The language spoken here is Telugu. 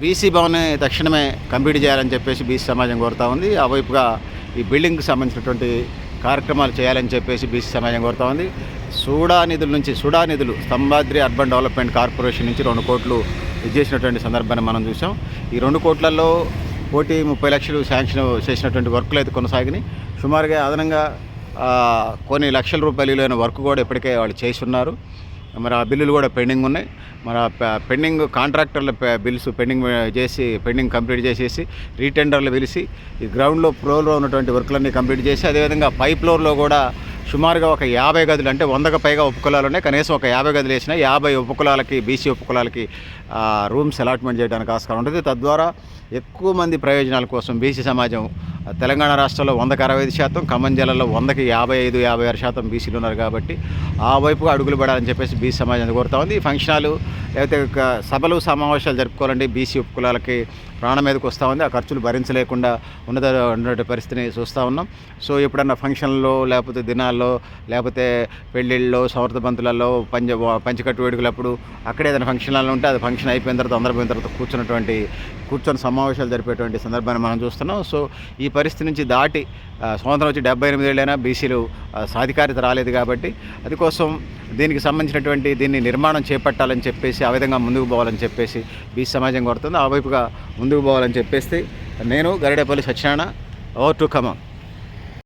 బీసీ భవన్ తక్షణమే కంప్లీట్ చేయాలని చెప్పేసి బీసీ సమాజం కోరుతా ఉంది. ఆ వైపుగా ఈ బిల్డింగ్కి సంబంధించినటువంటి కార్యక్రమాలు చేయాలని చెప్పేసి బీసీ సమాజం కోరుతా ఉంది. సూడా నిధుల నుంచి సూడా నిధులు స్తంభాద్రి అర్బన్ డెవలప్మెంట్ కార్పొరేషన్ నుంచి రెండు కోట్లు ఇచ్చేసినటువంటి సందర్భాన్ని మనం చూసాం. ఈ రెండు కోట్లలో కోటి ముప్పై లక్షలు శాంక్షన్ చేసినటువంటి వర్కులు అయితే కొనసాగినాయి. సుమారుగా అదనంగా కొన్ని లక్షల రూపాయలు విలువైన వర్క్ కూడా ఇప్పటికే వాళ్ళు చేసి ఉన్నారు మరి ఆ బిల్లులు కూడా పెండింగ్ ఉన్నాయి. మరి పెండింగ్ కాంట్రాక్టర్ల బిల్స్ పెండింగ్ చేసి పెండింగ్ కంప్లీట్ చేసేసి రీటెండర్లు పిలిచి ఈ గ్రౌండ్లో ఫ్లోర్లో ఉన్నటువంటి వర్క్లన్నీ కంప్లీట్ చేసి అదేవిధంగా పై ఫ్లోర్లో కూడా సుమారుగా ఒక యాభై గదులు అంటే వందకు పైగా ఉపకులాలు ఉన్నాయి కనీసం ఒక యాభై గదులు వేసిన యాభై ఉపకులాలకి బీసీ ఉపకులాలకి రూమ్స్ అలాట్మెంట్ చేయడానికి ఆస్కారం ఉంటుంది. తద్వారా ఎక్కువ మంది ప్రయోజనాల కోసం బీసీ సమాజం తెలంగాణ రాష్ట్రంలో వందకి అరవై ఐదు శాతం ఖమ్మం జిల్లాలో వందకి యాభై ఐదు యాభై ఆరు శాతం బీసీలు ఉన్నారు కాబట్టి ఆ వైపుగా అడుగులు పడాలని చెప్పేసి బీసీ సమాజం కోరుతా ఉంది. ఈ ఫంక్షనాలు లేకపోతే ఒక సభలు సమావేశాలు జరుపుకోవాలంటే బీసీ ఉపకులాలకి ప్రాణం మీదకి వస్తూ ఉంది. ఆ ఖర్చులు భరించలేకుండా ఉన్నత ఉన్నటువంటి పరిస్థితిని చూస్తూ ఉన్నాం. సో ఎప్పుడన్నా ఫంక్షన్లో లేకపోతే దినాల్లో లేకపోతే పెళ్ళిళ్ళలో సమర్థబంతులలో బంతులలో పంచ పంచకట్టు వేడుకలప్పుడు అక్కడ ఏదైనా ఫంక్షన్లలో ఉంటే అది ఫంక్షన్ అయిపోయిన తర్వాత అందరిపోయిన తర్వాత కూర్చున్నటువంటి కూర్చొని సమావేశాలు జరిపేటువంటి సందర్భాన్ని మనం చూస్తున్నాం. సో ఈ పరిస్థితి నుంచి దాటి స్వాతంత్రం వచ్చి డెబ్బై ఎనిమిది ఏళ్ళైనా బీసీలు సాధికారిత రాలేదు కాబట్టి అది కోసం దీనికి సంబంధించినటువంటి దీన్ని నిర్మాణం చేపట్టాలని చెప్పేసి ఆ విధంగా ముందుకు పోవాలని చెప్పేసి బీసీ సమాజం కోరుతుంది. ఆ వైపుగా ముందుకు పోవాలని చెప్పేసి నేను గరిడేపల్లి సత్యనారాయణ ఓవర్ టు ఖమ్మం